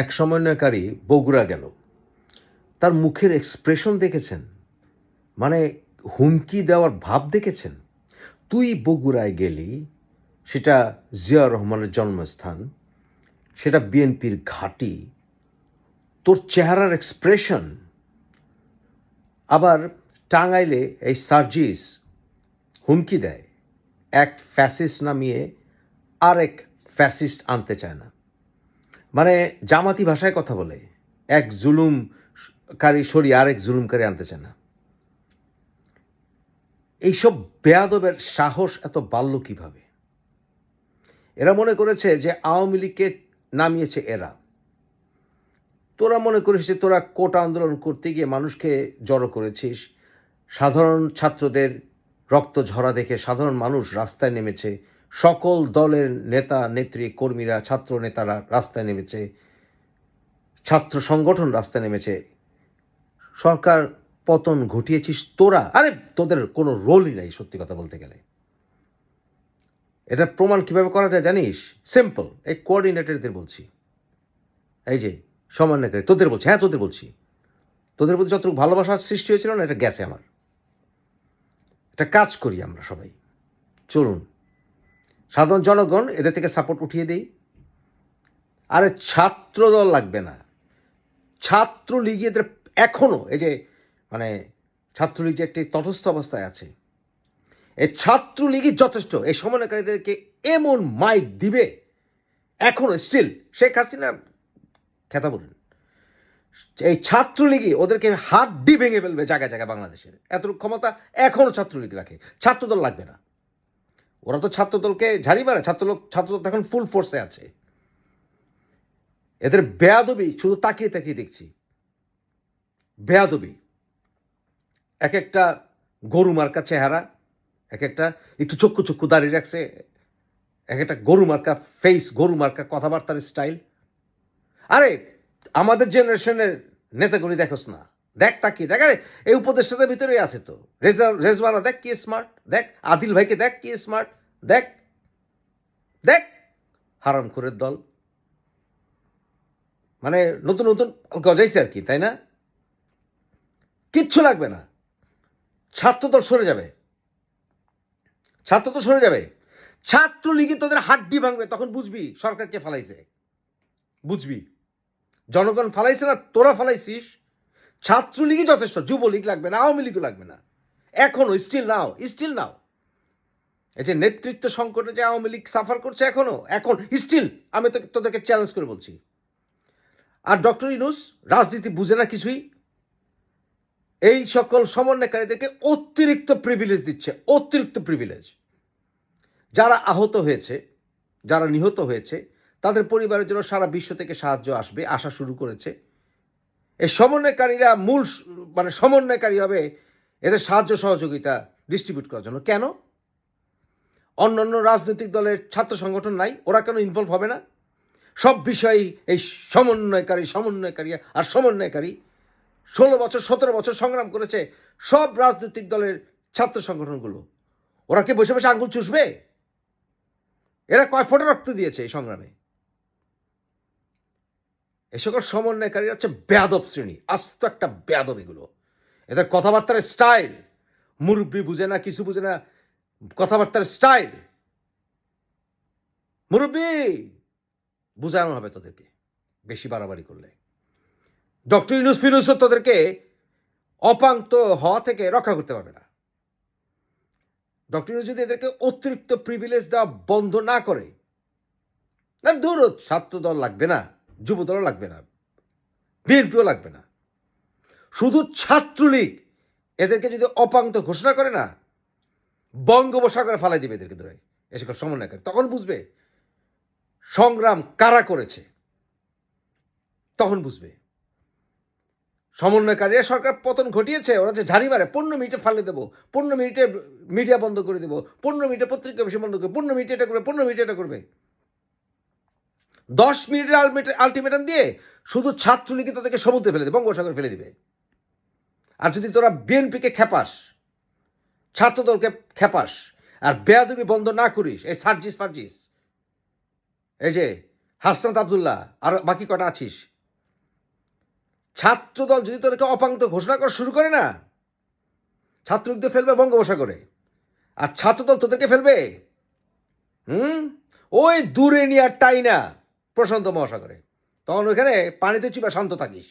এক সমন্বয়কারী বগুড়া গেল। তার মুখের এক্সপ্রেশন দেখেছেন? মানে হুমকি দেওয়ার ভাব দেখেছেন? তুই বগুড়ায় গেলি, সেটা জিয়া রহমানের জন্মস্থান, সেটা বিএনপির ঘাঁটি, তোর চেহারার এক্সপ্রেশন আবার টাঙ্গাইলে এই সার্জিস হুমকি দেয়, এক ফ্যাসিস্ট নামিয়ে আরেক ফ্যাসিস্ট আনতে চায় না। মানে জামাতি ভাষায় কথা বলে। এক জুলুমকারী সরি আরেক জুলুমকারী আনতে চায় না। এইসব বেয়াদবের সাহস এত বাড়ল কীভাবে? এরা মনে করেছে যে আওয়ামী লীগকে নামিয়েছে এরা। তোরা মনে করিস যে তোরা কোটা আন্দোলন করতে গিয়ে মানুষকে জড়ো করেছিস। সাধারণ ছাত্রদের রক্ত ঝরা দেখে সাধারণ মানুষ রাস্তায় নেমেছে। সকল দলের নেতা, নেত্রী, কর্মীরা, ছাত্র নেতারা রাস্তায় নেমেছে, ছাত্র সংগঠন রাস্তায় নেমেছে। সরকার পতন ঘটিয়েছিস তোরা? আরে, তোদের কোনো রোলই নাই সত্যি কথা বলতে গেলে। এটা প্রমাণ কীভাবে করা যায় জানিস? সিম্পল এই কোঅর্ডিনেটরদের বলছি। এই যে সমন্বয়কারী তোদের বলছি হ্যাঁ তোদের বলছি। তোদের প্রতি যতটুকু ভালোবাসার সৃষ্টি হয়েছিল না, এটা গেছে আমার। এটা কাজ করি আমরা সবাই। চলুন সাধারণ জনগণ এদের থেকে সাপোর্ট উঠিয়ে দেই। আরে ছাত্র দল লাগবে না। ছাত্রলীগ এদের এখনও এই যে মানে ছাত্রলীগ যে একটি তটস্থ অবস্থায় আছে, এই ছাত্রলীগই যথেষ্ট। এই সমন্বয়কারীদেরকে এমন মাইক দিবে এখনও স্টিল শেখ হাসিনা খেতা বলেন। এই ছাত্রলীগই ওদেরকে হাড্ডি ভেঙে ফেলবে জায়গায় জায়গায় বাংলাদেশের। এত ক্ষমতা এখনও ছাত্রলীগ রাখে। ছাত্রদল লাগবে না। ওরা তো ছাত্রদলকে ঝাড়ি মারে, ছাত্রলোক, ছাত্রদল এখন ফুল ফোর্সে আছে। এদের বেয়াদবি, শুধু তাকিয়ে তাকিয়ে দেখছি। বেয়াদবি। এক একটা গরু মার্কা চেহারা, এক একটা একটু চক্ষু চক্ষু দাঁড়িয়ে রাখছে, এক একটা গরু মার্কা ফেস গরু মার্কা কথাবার্তার স্টাইল আরে, আমাদের জেনারেশনের নেতাগুলি দেখোস না। দেখ তাকি দেখ, আরে, এই উপদেষ্টাদের ভিতরেই আছে তো। রেজা রেজওয়ানা দেখ কি স্মার্ট দেখ, আদিল ভাইকে দেখ কি স্মার্ট দেখ দেখ, হারাম খুরের দল। মানে নতুন নতুন গজাইছে আর কি, তাই না? কিচ্ছু লাগবে না। ছাত্র ছাত্রদল সরে যাবে। ছাত্র তো সরে যাবে। ছাত্রলীগে তোদের হাড্ডি ভাঙবে, তখন বুঝবি সরকারকে ফালাইছে। বুঝবি। জনগণ ফালাইছে না, তোরা ফালাইছিস। ছাত্রলীগই যথেষ্ট, যুবলীগ লাগবে না, আওয়ামী লীগও লাগবে না। এখনও স্টিল নাও স্টিল নাও এই যে নেতৃত্ব সংকটে যে আওয়ামী লীগ সাফার করছে এখনও, এখন স্টিল আমি তো তোদেরকে চ্যালেঞ্জ করে বলছি। আর ডক্টর ইনুস রাজনীতি বুঝে না কিছুই? এই সকল সমন্বয়কারীদেরকে অতিরিক্ত প্রিভিলেজ দিচ্ছে, অতিরিক্ত প্রিভিলেজ যারা আহত হয়েছে, যারা নিহত হয়েছে, তাদের পরিবারের জন্য সারা বিশ্ব থেকে সাহায্য আসবে, আসা শুরু করেছে। এই সমন্বয়কারীরা মূল মানে সমন্বয়কারী হবে এদের সাহায্য সহযোগিতা ডিস্ট্রিবিউট করার জন্য। কেন? অন্যান্য রাজনৈতিক দলের ছাত্র সংগঠন নাই, ওরা কেন ইনভলভ হবে না? সব বিষয়েই এই সমন্বয়কারী সমন্বয়কারী আর সমন্বয়কারী ষোলো বছর, সতেরো বছর সংগ্রাম করেছে সব রাজনৈতিক দলের ছাত্র সংগঠনগুলো। ওরা কি বসে বসে আঙ্গুল চুষবে? এরা কয় ফোটা রক্ত দিয়েছে এই সংগ্রামে? এই সকল সমন্বয়কারী হচ্ছে বেয়াদব শ্রেণি আস্ত একটা বেয়াদব এগুলো। এদের কথাবার্তার স্টাইল মুরব্বী বুঝে না কিছু বুঝে না কথাবার্তার স্টাইল। মুরব্বী বুঝানো হবে তোদেরকে বেশি বাড়াবাড়ি করলে। ডক্টর ইউনুস ফিনুস তোদেরকে অপান্ত হওয়া থেকে রক্ষা করতে পারবে না। ডক্টর ইউনুস যদি এদেরকে অতিরিক্ত প্রিভিলেজ দেওয়া বন্ধ না করে না হোক, ছাত্র দল লাগবে না। যুব দল লাগবে না, বিএনপিও লাগবে না। শুধু ছাত্রলীগ এদেরকে যদি অপান্ত ঘোষণা করে না, বঙ্গোপসাগরে ফালাই দিবে এদেরকে ধরে এসে সমন্বয় করে তখন বুঝবে সংগ্রাম কারা করেছে। তখন বুঝবে। সমন্বয়কারীরা সরকার পতন ঘটিয়েছে, ওরা যে ঝাড়ি মারে, পনেরো মিনিটে ফালে দেবো, পনেরো মিনিটে মিডিয়া বন্ধ করে দেবো, পনেরো মিনিটে পত্রিকা বেশি বন্ধ করবে পনেরো মিনিটে এটা করবে, পনেরো মিনিটে এটা করবে। দশ মিনিটের আলটিমেটাম দিয়ে শুধু ছাত্রলীগে তাদেরকে সমুদ্রে ফেলে দেবে বঙ্গোপসাগরে ফেলে দিবে। আর যদি তোরা বিএনপিকে খেপাস, ছাত্রদলকে খেপাস, আর বেয়াদবি বন্ধ না করিস, এই সার্জিস ফার্জিস, এই যে হাসনাত আবদুল্লাহ, আর বাকি কটা আছিস, ছাত্রদল যদি তোদেরকে অপাঙ্ক্ত ঘোষণা করা শুরু করে না ছাত্রলীগদের ফেলবে বঙ্গোপসাগরে, আর ছাত্রদল তোদেরকে ফেলবে, হুম? ওই দূরে নিয়ে আর টাই না। প্রশান্ত মহাসাগরে। তখন ওইখানে পানিতে চিপা শান্ত থাকিস।